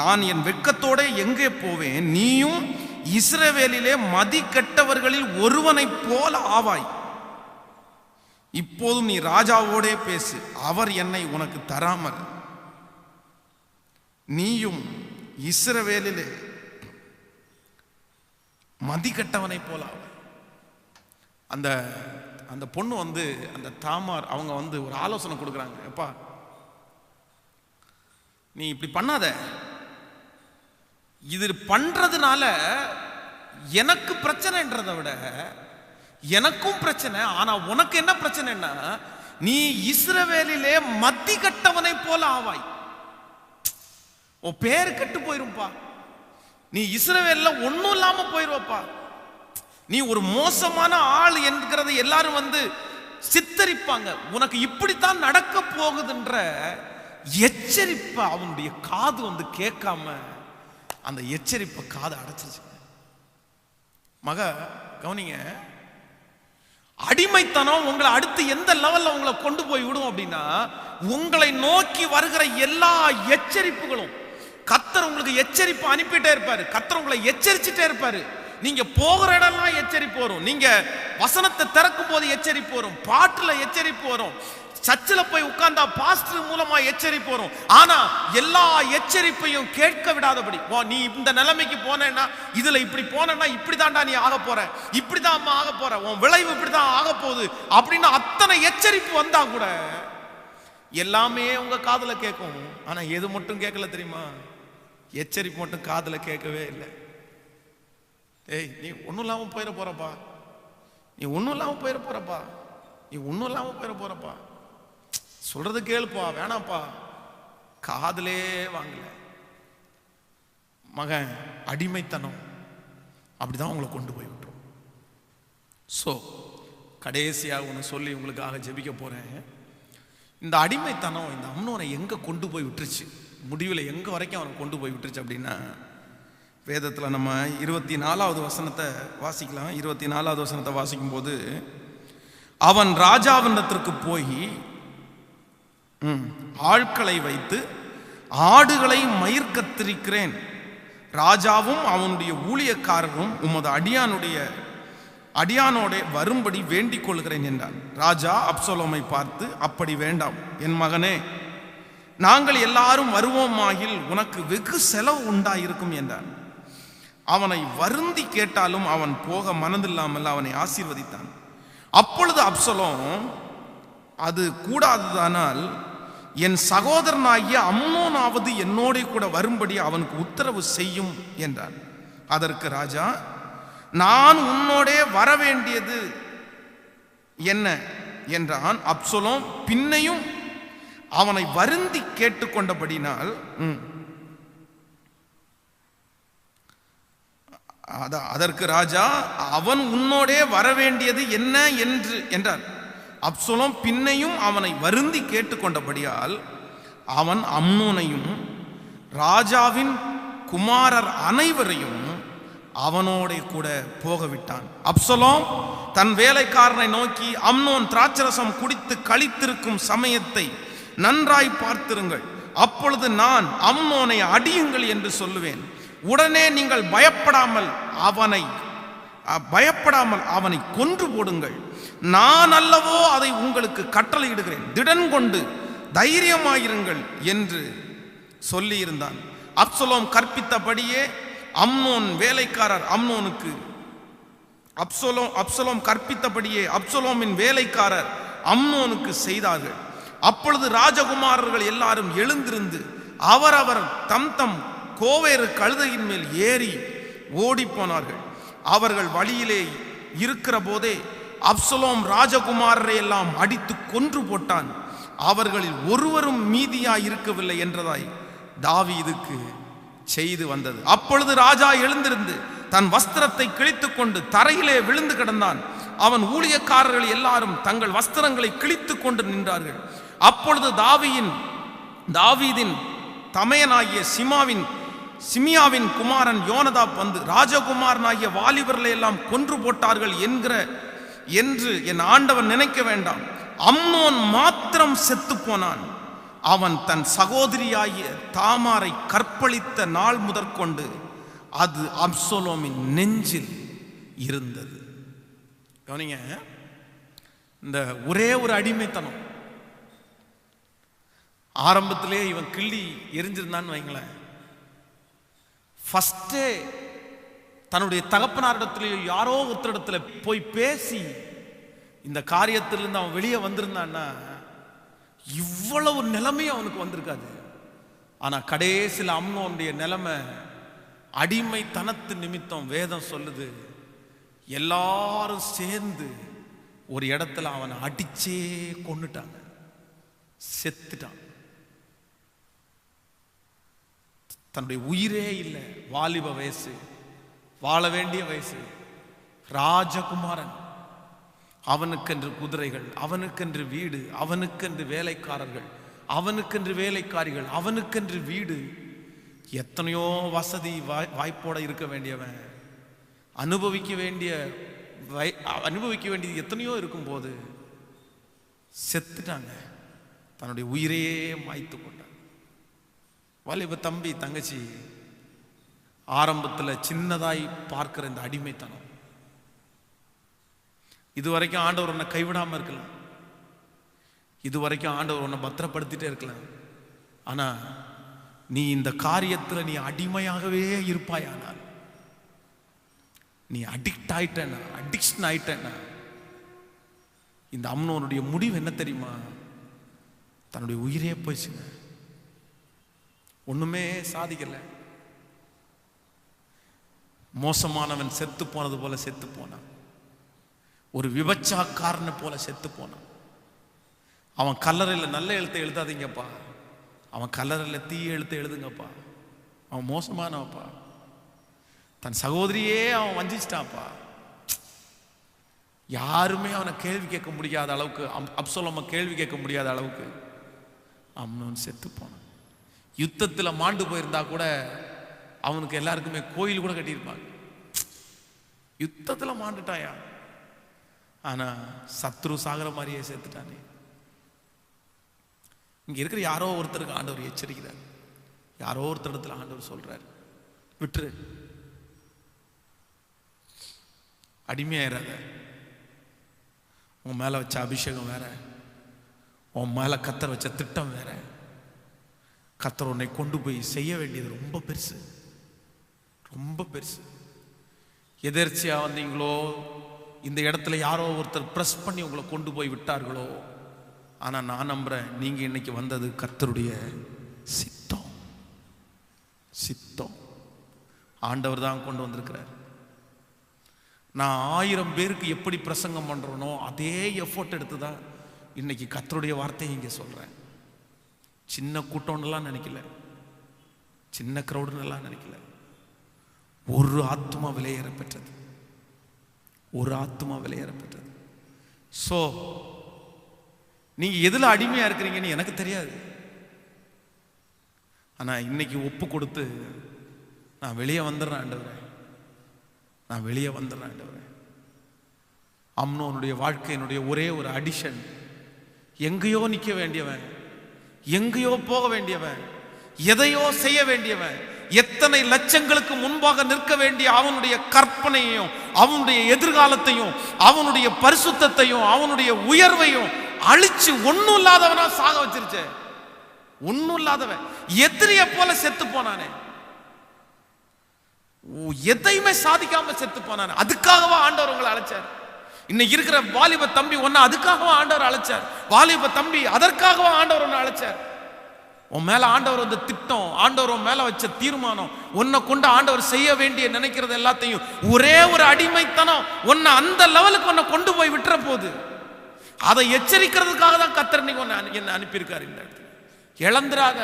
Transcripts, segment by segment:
நான் என் வெட்கத்தோட எங்கே போவேன்? நீயும் இஸ்ரவேலிலே மதி கெட்டவர்களில் ஒருவனைப் போல ஆவாய். இப்போதும் நீ ராஜாவோடே பேசு. அவர் என்னை உனக்கு தராமல். நீயும் இஸ்ரவேலிலே மதி கெட்டவனைப் போல ஆவாய். அந்த அந்த பொண்ணு வந்து அந்த தாமார் அவங்க வந்து ஒரு ஆலோசனை கொடுக்குறாங்க. எப்பா நீ இப்படி பண்ணாத. இது பண்றதுனால எனக்கு பிரச்சனைன்றதை விட எனக்கும் பிரச்சனை ஆனா உனக்கு என்ன பிரச்சனைன்னா நீ இஸ்ரவேலிலே மத்தி கட்டவனை போல ஆவாய். உன் பேர் கெட்டு போயிரும்பா. நீ இஸ்ரவேல்ல ஒண்ணும் இல்லாம போயிருவப்பா. நீ ஒரு மோசமான ஆள் என்கிறத எல்லாரும் வந்து சித்தரிப்பாங்க. உனக்கு இப்படித்தான் நடக்க போகுதுன்ற எச்சரிப்பை அவனுடைய காது வந்து கேட்காம அந்த எச்சரிப்பை காது அடைச்சிருச்சு. மக கவனிங்க. அடிமைத்தனம் உங்களை அடுத்து எந்த லெவல்ல உங்களை கொண்டு போய் விடும் அப்படின்னா உங்களை நோக்கி வருகிற எல்லா எச்சரிப்புகளும் கத்தர் உங்களுக்கு எச்சரிப்பு அனுப்பிட்டே இருப்பாரு. கத்தர் உங்களை எச்சரிச்சுட்டே இருப்பாரு. நீங்க போகிற இடம்லாம் எச்சரிப்பு வரும். நீங்க வசனத்தை திறக்கும் போது எச்சரிப்பு வரும். பாட்டுல எச்சரிப்பு வரும். சர்ச்சில் போய் உட்கார்ந்தா பாஸ்டர் மூலமா எச்சரிப்பு வரும். ஆனா எல்லா எச்சரிப்பையும் கேட்க விடாதபடி ஓ நீ இந்த நிலைமைக்கு போனேன்னா இதுல இப்படி போனேன்னா இப்படிதான்டா நீ ஆக போற. இப்படிதான் அம்மா ஆக போற. உன் விளைவு இப்படிதான் ஆக போகுது. அப்படின்னு அத்தனை எச்சரிப்பு வந்தா கூட எல்லாமே உங்க காதுல கேட்கும். ஆனா எது மட்டும் கேட்கல தெரியுமா? எச்சரிப்பு மட்டும் காதுல கேட்கவே இல்லை. ஏய் நீ ஒன்றும் இல்லாமல் போயிட போறப்பா. நீ ஒன்றும் இல்லாமல் போயிட போறப்பா. நீ ஒன்றும் இல்லாமல் போயிட போறப்பா. சொல்றது கேளுப்பா வேணாப்பா காதலே வாங்கல. மகன் அடிமைத்தனம். அப்படிதான் உங்களை கொண்டு போய் விட்டுரும் ஸோ கடைசியாக ஒன்று சொல்லி உங்களுக்காக ஜெபிக்க போறேன். இந்த அடிமைத்தனம் இந்த அம்னோனை எங்க கொண்டு போய் விட்டுருச்சு? முடிவில் எங்க வரைக்கும் அவனை கொண்டு போய் விட்டுருச்சு அப்படின்னா வேதத்தில் நம்ம இருபத்தி நாலாவது வசனத்தை வாசிக்கலாம். இருபத்தி நாலாவது வசனத்தை வாசிக்கும்போது அவன் ராஜாவினத்திற்கு போய் ஆட்களை வைத்து ஆடுகளை மயிர்கத்திருக்கிறேன் ராஜாவும் அவனுடைய ஊழியக்காரரும் உமது அடியானுடைய அடியானோட வரும்படி வேண்டிக் கொள்கிறேன் என்றான். ராஜா அப்சலோமை பார்த்து அப்படி வேண்டாம் என் மகனே நாங்கள் எல்லாரும் வருவோமாகில் உனக்கு வெகு செலவு உண்டாயிருக்கும் என்றான். அவனை வருந்தி கேட்டாலும் அவன் போக மனதில்லாமல் அவனை ஆசீர்வதித்தான். அப்பொழுது அப்சலோம் அது கூடாததானால் என் சகோதரனாகிய அம்மோனாவது என்னோட கூட வரும்படி அவனுக்கு உத்தரவு செய்யும் என்றான். அதற்கு ராஜா நான் உன்னோடே வர வேண்டியது என்ன? என்றான் அப்சலோம். பின்னையும் அவனை வருந்தி கேட்டுக்கொண்டபடினால் ம், அதற்கு ராஜா அவன் உன்னோடே வர வேண்டியது என்ன? என்று என்றார் அப்சலோம் பின்னையும் அவனை வருந்தி கேட்டுக்கொண்டபடியால் அவன் அம்னோனையும் ராஜாவின் குமாரர் அனைவரையும் அவனோட கூட போகவிட்டான். அப்சலோம் தன் வேலைக்காரனை நோக்கி அம்னோன் திராட்சரசம் குடித்து கழித்திருக்கும் சமயத்தை நன்றாய் பார்த்திருங்கள். அப்பொழுது நான் அம்னோனை அடியுங்கள் என்று சொல்லுவேன். உடனே நீங்கள் பயப்படாமல் அவனை பயப்படாமல் அவனை கொன்று போடுங்கள். நான் அல்லவோ அதை உங்களுக்கு கட்டளையிடுகிறேன். திடன் கொண்டு தைரியமாயிருங்கள் என்று சொல்லியிருந்தான். அப்சலோம் கற்பித்தபடியே அம்னோன் வேலைக்காரர் அம்னோனுக்கு அப்சலோம் அப்சலோம் கற்பித்தபடியே அப்சலோமின் வேலைக்காரர் அம்னோனுக்கு செய்தார்கள். அப்பொழுது ராஜகுமாரர்கள் எல்லாரும் எழுந்திருந்து அவரவர் தம் தம் கோவேறு கழுதையின் மேல் ஏறி ஓடிப்போனார்கள். அவர்கள் வழியிலே இருக்கிற போதே அப்சலோம் ராஜகுமாரரை எல்லாம் அடித்து கொன்று போட்டான். அவர்களில் ஒருவரும் மீதியாய் இருக்கவில்லை என்றதாய் தாவீதுக்கு செய்து வந்தது. அப்பொழுது ராஜா எழுந்திருந்து தன் வஸ்திரத்தை கிழித்து கொண்டு தரையிலே விழுந்து கிடந்தான். அவன் ஊழியக்காரர்கள் எல்லாரும் தங்கள் வஸ்திரங்களை கிழித்து கொண்டு நின்றார்கள். அப்பொழுது தாவியின் தாவீதின் தமையனாகிய சிமாவின் சிமியாவின் குமாரன் யோனதாப் வந்து ராஜகுமாரனாகிய வாலிபர்களை எல்லாம் கொன்று போட்டார்கள் என்கிற என்று என் ஆண்டவன் நினைக்க வேண்டாம். அம்னோன் மாத்திரம் செத்து போனான் அவன் தன் சகோதரியாகிய தாமாரை கற்பழித்த நாள் முதற்கொண்டு அது அப்சோலோமின் நெஞ்சில் இருந்தது. கவனிங்க இந்த ஒரே ஒரு அடிமைத்தனம். ஆரம்பத்திலே இவன் கிள்ளி எரிஞ்சிருந்தான்னு வைங்களேன். ஃபஸ்ட்டே தன்னுடைய தகப்பனாரிடத்திலேயோ யாரோ ஒருத்தரிடத்துல போய் பேசி இந்த காரியத்திலிருந்து அவன் வெளியே வந்திருந்தான்னா இவ்வளவு நிலைமை அவனுக்கு வந்திருக்காது. ஆனா கடைசியில் அம்னோனுடைய நிலைமை அடிமைத்தனத்து நிமித்தம் வேதம் சொல்லுது எல்லாரும் சேர்ந்து ஒரு இடத்துல அவனை அடிச்சே கொண்டுட்டாங்க செத்துட்டான். தன்னுடைய உயிரே இல்லை வாலிப வயசு. வாழ வேண்டிய வயசு. ராஜகுமாரன். அவனுக்கென்று குதிரைகள் அவனுக்கென்று வீடு அவனுக்கென்று வேலைக்காரர்கள் அவனுக்கென்று வேலைக்காரிகள் அவனுக்கென்று வீடு. எத்தனையோ வசதி வாய் வாய்ப்போட இருக்க வேண்டியவன். அனுபவிக்க வேண்டிய வய அனுபவிக்க வேண்டியது எத்தனையோ இருக்கும்போது செத்துட்டாங்க. தன்னுடைய உயிரையே மாய்த்து கொண்டான். வாலிப தம்பி தங்கச்சி ஆரம்பத்தில் சின்னதாய் பார்க்கிற இந்த அடிமைத்தனம். இதுவரைக்கும் ஆண்டவர் உன்னை கைவிடாம இருக்கலாம். இதுவரைக்கும் ஆண்டவர் உன்னை பத்திரப்படுத்திட்டே இருக்கலாம். ஆனா நீ இந்த காரியத்தில் நீ அடிமையாகவே இருப்பாயானால் நீ அடிக்ட் ஆயிட்டேனா அடிக்ஷன் ஆயிட்டேனா இந்த அம்னோனுடைய முடிவு என்ன தெரியுமா? தன்னுடைய உயிரே போயிடுச்சுங்க ஒண்ணுமே சாதிக்கலை. மோசமானவன் செத்து போனது போல செத்து போனான். ஒரு விபச்சாக்காரனை போல செத்து போனான். அவன் கல்லறையில் நல்ல எழுத்தை எழுதாதீங்கப்பா. அவன் கல்லறையில் தீய எழுத்தை எழுதுங்கப்பா. அவன் மோசமானவப்பா. தன் சகோதரியே அவன் வஞ்சிச்சிட்டான்ப்பா யாருமே அவனை கேள்வி கேட்க முடியாத அளவுக்கு அப்சோலம கேள்வி கேட்க முடியாத அளவுக்கு அவன் செத்து போனான். யுத்தத்தில் மாண்டு போயிருந்தா கூட அவனுக்கு எல்லாருக்குமே கோயில் கூட கட்டியிருப்பாங்க. யுத்தத்தில் மாண்டுட்டாயா? ஆனா சத்ரு சாகிற மாதிரியே சேர்த்துட்டானே. இங்க இருக்கிற யாரோ ஒருத்தருக்கு ஆண்டவர் எச்சரிக்கிறார். யாரோ ஒருத்தர் இடத்துல ஆண்டவர் சொல்றாரு. விட்டுரு. அடிமையாயிராத. உன் மேல வச்ச அபிஷேகம் வேற. உன் மேல கத்தர் வச்ச திட்டம் வேற. கத்தர் உன்னை கொண்டு போய் செய்ய வேண்டியது ரொம்ப பெருசு. ரொம்ப பெருசு. எதிர்ச்சியாக வந்தீங்களோ? இந்த இடத்துல யாரோ ஒருத்தர் ப்ரெஸ் பண்ணி உங்களை கொண்டு போய் விட்டார்களோ? ஆனால் நான் நம்புகிறேன் நீங்கள் இன்னைக்கு வந்தது கர்த்தருடைய சித்தம். சித்தம். ஆண்டவர் தான் கொண்டு வந்திருக்கிறார். நான் ஆயிரம் பேருக்கு எப்படி பிரசங்கம் பண்ணுறனோ அதே எஃபோர்ட் எடுத்து தான் இன்னைக்கு கத்தருடைய வார்த்தையை இங்கே சொல்கிறேன் சின்ன கூட்டம்னுலாம் நினைக்கல. சின்ன க்ரௌடுன்னெல்லாம் நினைக்கல. ஒரு ஆத்மா விலையேற பெற்றது. ஒரு ஆத்மா விலையேற பெற்றது. ஸோ நீங்க எதுல அடிமையா இருக்கிறீங்கன்னு எனக்கு தெரியாது. ஆனா இன்னைக்கு ஒப்பு கொடுத்து நான் வெளியே வந்துடுறேன் நான் வெளியே வந்துடுறேன் ஆண்டவரே. அம்னோனுடைய வாழ்க்கையினுடைய ஒரே ஒரு அடிஷன் எங்கேயோ நிற்க வேண்டியவன் எங்கேயோ போக வேண்டியவன் எதையோ செய்ய வேண்டியவன் எத்தனை லட்சங்களுக்கு முன்பாக நிற்க வேண்டிய அவனுடைய கற்பனையையும் அவனுடைய எதிர்காலத்தையும் அவனுடைய பரிசுத்தையும் அவனுடைய உயர்வையும் அழிச்சு ஒன்னும் இல்லாதவனா சாக வச்சிருச்சே. ஒன்னும் இல்லாதவன். எதிரிய போல செத்து போனானே. எதையுமே சாதிக்காம செத்து போனானே. அதுக்காகவா ஆண்டவர் உங்களை அழைச்சார். இன்னைக்கு இருக்கிற வாலிப தம்பி ஒன்னு அதுக்காகவா ஆண்டவர் அழைச்சார். வாலிப தம்பி அதற்காகவா ஆண்டவர் ஒன்னு அழைச்சார். உன் மேல ஆண்டவர் வந்த திட்டம் ஆண்டவர் உன் மேல வச்ச தீர்மானம் உன்னை கொண்டு ஆண்டவர் செய்ய வேண்டிய நினைக்கிறது எல்லாத்தையும் ஒரே ஒரு அடிமைத்தனம் உன்னை அந்த லெவலுக்கு உன்னை கொண்டு போய் விட்டுற போகுது அதை எச்சரிக்கிறதுக்காக தான் கத்தர் நீங்க உன்னை அனு- என்னை அனுப்பியிருக்காரு இந்த இடத்துல. இழந்துராத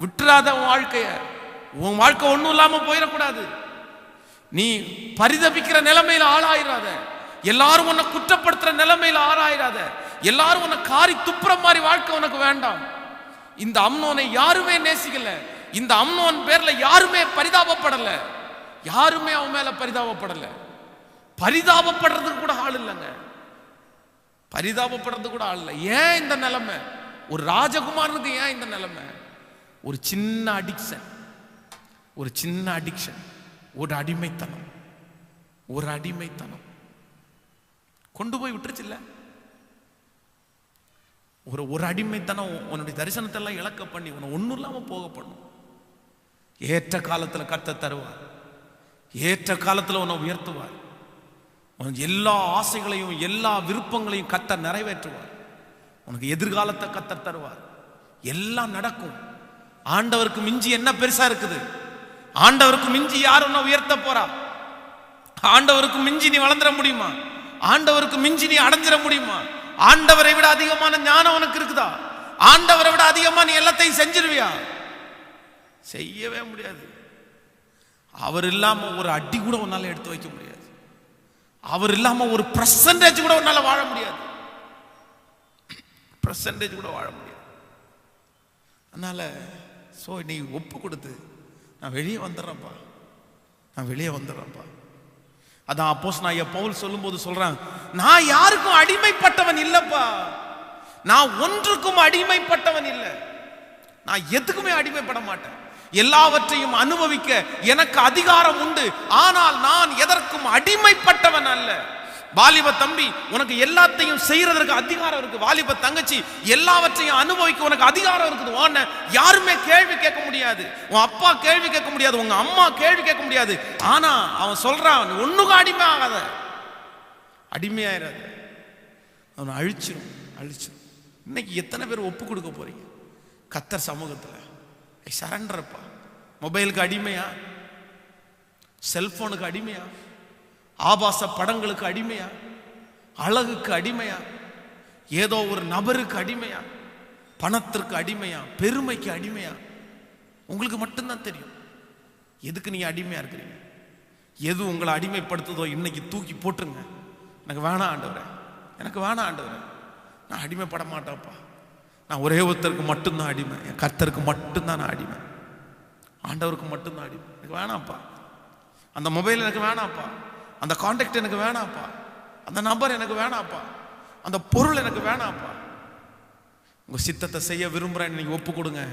விட்டுறாத உன் வாழ்க்கைய உன் வாழ்க்கை ஒன்றும் இல்லாம போயிடக்கூடாது. நீ பரிதபிக்கிற நிலைமையில ஆளாயிராத எல்லாரும் உன்னை குற்றப்படுத்துற நிலைமையில ஆளாயிராத எல்லாரும் உன்னை காரி துப்புற மாதிரி வாழ்க்கை உனக்கு வேண்டாம். இந்த அம்னோனை யாருமே நேசிக்கல. இந்த அம்னோன் பேர்ல யாருமே பரிதாபப்படல. யாருமே அவன் மேல பரிதாபப்படல. பரிதாபப்படுறதுக்கு கூட ஆள் இல்லைங்க. பரிதாபப்படுறது கூட ஆள் இல்லை. ஏன் இந்த நிலைமை? ஒரு ராஜகுமாரனுக்கு ஏன் இந்த நிலைமை? ஒரு சின்ன அடிக்ஷன் ஒரு சின்ன அடிக்ஷன் ஒரு அடிமைத்தனம். ஒரு அடிமைத்தனம். கொண்டு போய் விட்டுருச்சு இல்லை? ஒரு ஒரு அடிமைத்தனம் உன்னுடைய தரிசனத்தை எல்லாம் இழக்க பண்ணி உன்னை ஒன்றும் இல்லாமல் போக பண்ணும். ஏற்ற காலத்தில் கத்த தருவார். ஏற்ற காலத்தில் உன்னை உயர்த்துவார். உனக்கு எல்லா ஆசைகளையும் எல்லா விருப்பங்களையும் கத்த நிறைவேற்றுவார். உனக்கு எதிர்காலத்தை கத்த தருவார். எல்லாம் நடக்கும். ஆண்டவருக்கு மிஞ்சி என்ன பெருசா இருக்குது? ஆண்டவருக்கு மிஞ்சி யார் உன்னை உயர்த்த போறா? ஆண்டவருக்கு மிஞ்சி நீ வளர்ந்துட முடியுமா? ஆண்டவருக்கு மிஞ்சி நீ அடைஞ்சிட முடியுமா? ஆண்டவரை விட அதிகமான ஞானம் உனக்கு இருக்குதா? ஆண்டவரை விட அதிகமா நீ எல்லாத்தையும் செஞ்சிருவியா? செய்யவே முடியாது. அவர் இல்லாம ஒரு அடி கூட உன்னால எடுத்து வைக்க முடியாது. அவர் இல்லாம ஒரு பர்சன்டேஜ் கூட உன்னால வாழ முடியாது. பர்சன்டேஜ் கூட வாழ முடியாது. அதனால சோ நீ ஒப்பு கொடுத்து நான் வெளியே வந்துடுறேன்ப்பா. நான் வெளியே வந்துடுறேன்ப்பா. அதான் அப்போஸ் நான் ஐயா பவுல் சொல்லும்போது சொல்கிறேன் நான் யாருக்கும் அடிமைப்பட்டவன் இல்லப்பா. நான் ஒன்றுக்கும் அடிமைப்பட்டவன் இல்லை. நான் எதுக்குமே அடிமைப்பட மாட்டேன். எல்லாவற்றையும் அனுபவிக்க எனக்கு அதிகாரம் உண்டு. ஆனால் நான் எதற்கும் அடிமைப்பட்டவன் அல்ல. வாலிப தம்பி உனக்கு எல்லாத்தையும் செய்யறதற்கு அதிகாரம் இருக்கு. வாலிப தங்கச்சி எல்லாவற்றையும் அனுபவிக்க உனக்கு அதிகாரம் இருக்குது. உன்னை யாருமே கேள்வி கேட்க முடியாது. உன் அப்பா கேள்வி கேட்க முடியாது. உங்க அம்மா கேள்வி கேட்க முடியாது. ஆனா அவன் சொல்றான் ஒண்ணுக்கும் அடிமை ஆகாத அடிமையாயிராத. அவனை அழிச்சிடும் அழிச்சிடும் இன்னைக்கு எத்தனை பேர் ஒப்பு கொடுக்க போறீங்க? கத்தர் சமூகத்தில். சரண்டர்ப்பா மொபைலுக்கு அடிமையா? செல்போனுக்கு அடிமையா? ஆபாச படங்களுக்கு அடிமையா? அழகுக்கு அடிமையா? ஏதோ ஒரு நபருக்கு அடிமையா? பணத்திற்கு அடிமையா? பெருமைக்கு அடிமையா? உங்களுக்கு மட்டும்தான் தெரியும். எதுக்கு நீங்கள் அடிமையா இருக்கிறீங்க? எது உங்களை அடிமைப்படுத்துதோ இன்னைக்கு தூக்கி போட்டுருங்க. எனக்கு வேணாம் ஆண்டவரே. எனக்கு வேணாம் ஆண்டவரே. நான் அடிமைப்பட மாட்டேன்ப்பா நான் ஒரே ஒருத்தருக்கு மட்டும்தான் அடிமை. என் கர்த்தருக்கு மட்டும்தான் நான் அடிமை. ஆண்டவருக்கு மட்டும்தான் அடிமை. எனக்கு வேணாம்ப்பா. அந்த மொபைல் எனக்கு வேணாம்ப்பா. அந்த காண்டாக்ட் எனக்கு வேணாம்ப்பா. அந்த நம்பர் எனக்கு வேணாம்ப்பா. அந்த பொருள் எனக்கு வேணாம்ப்பா. உங்கள் சித்தத்தை செய்ய விரும்புகிறேன் நீங்கள் ஒப்பு கொடுங்க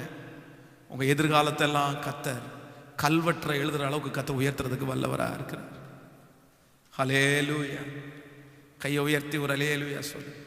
உங்கள் எதிர்காலத்தெல்லாம் கத்தர் கல்வற்ற எழுதுகிற அளவுக்கு கத்த உயர்த்துறதுக்கு வல்லவராக இருக்கிறார். ஹலேலூயா கையை உயர்த்தி ஒரு அலேலூயா சொல்லு.